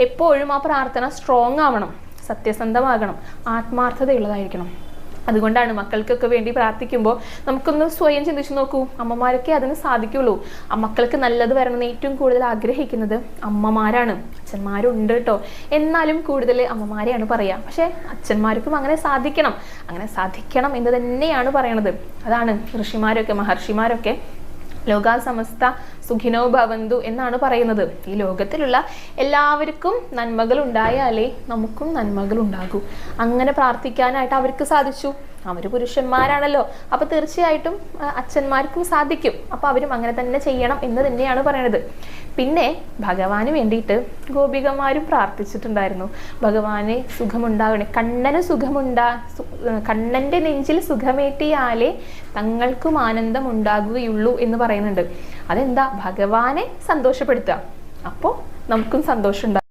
എപ്പോഴും ആ പ്രാർത്ഥന സ്ട്രോങ് ആവണം സത്യസന്ധമാകണം ആത്മാർത്ഥതയുള്ളതായിരിക്കണം. അതുകൊണ്ടാണ് മക്കൾക്കൊക്കെ വേണ്ടി പ്രാർത്ഥിക്കുമ്പോൾ നമുക്കൊന്ന് സ്വയം ചിന്തിച്ചു നോക്കൂ അമ്മമാരൊക്കെ അതിന് സാധിക്കുള്ളൂ. മക്കൾക്ക് നല്ലത് വരണമെന്ന് ഏറ്റവും കൂടുതൽ ആഗ്രഹിക്കുന്നത് അമ്മമാരാണ്. അച്ഛന്മാരുണ്ട് കേട്ടോ. എന്നാലും കൂടുതൽ അമ്മമാരെയാണ് പറയുക പക്ഷേ അച്ഛന്മാർക്കും അങ്ങനെ സാധിക്കണം. അങ്ങനെ സാധിക്കണം എന്ന് തന്നെയാണ് പറയണത്. അതാണ് ഋഷിമാരൊക്കെ മഹർഷിമാരൊക്കെ ലോകാ സമസ്ത സുഖിനോ ഭവന്തു എന്നാണ് പറയുന്നത്. ഈ ലോകത്തിലുള്ള എല്ലാവർക്കും നന്മകൾ ഉണ്ടായാലേ നമുക്കും നന്മകൾ ഉണ്ടാകൂ അങ്ങനെ പ്രാർത്ഥിക്കാനായിട്ട് അവർക്ക് സാധിച്ചു. അവർ പുരുഷന്മാരാണല്ലോ. അപ്പൊ തീർച്ചയായിട്ടും അച്ഛന്മാർക്കും സാധിക്കും. അപ്പൊ അവരും അങ്ങനെ തന്നെ ചെയ്യണം എന്ന് തന്നെയാണ് പറയണത്. പിന്നെ ഭഗവാന് വേണ്ടിയിട്ട് ഗോപികമാരും പ്രാർത്ഥിച്ചിട്ടുണ്ടായിരുന്നു. ഭഗവാനെ സുഖമുണ്ടാകണേ കണ്ണന് സുഖമുണ്ടാ കണ്ണന്റെ നെഞ്ചിൽ സുഖമേറ്റിയാലേ തങ്ങൾക്കും ആനന്ദം ഉണ്ടാകുകയുള്ളൂ എന്ന് പറയുന്നുണ്ട്. അതെന്താ? ഭഗവാനെ സന്തോഷപ്പെടുത്തുക. അപ്പോൾ നമുക്കും സന്തോഷം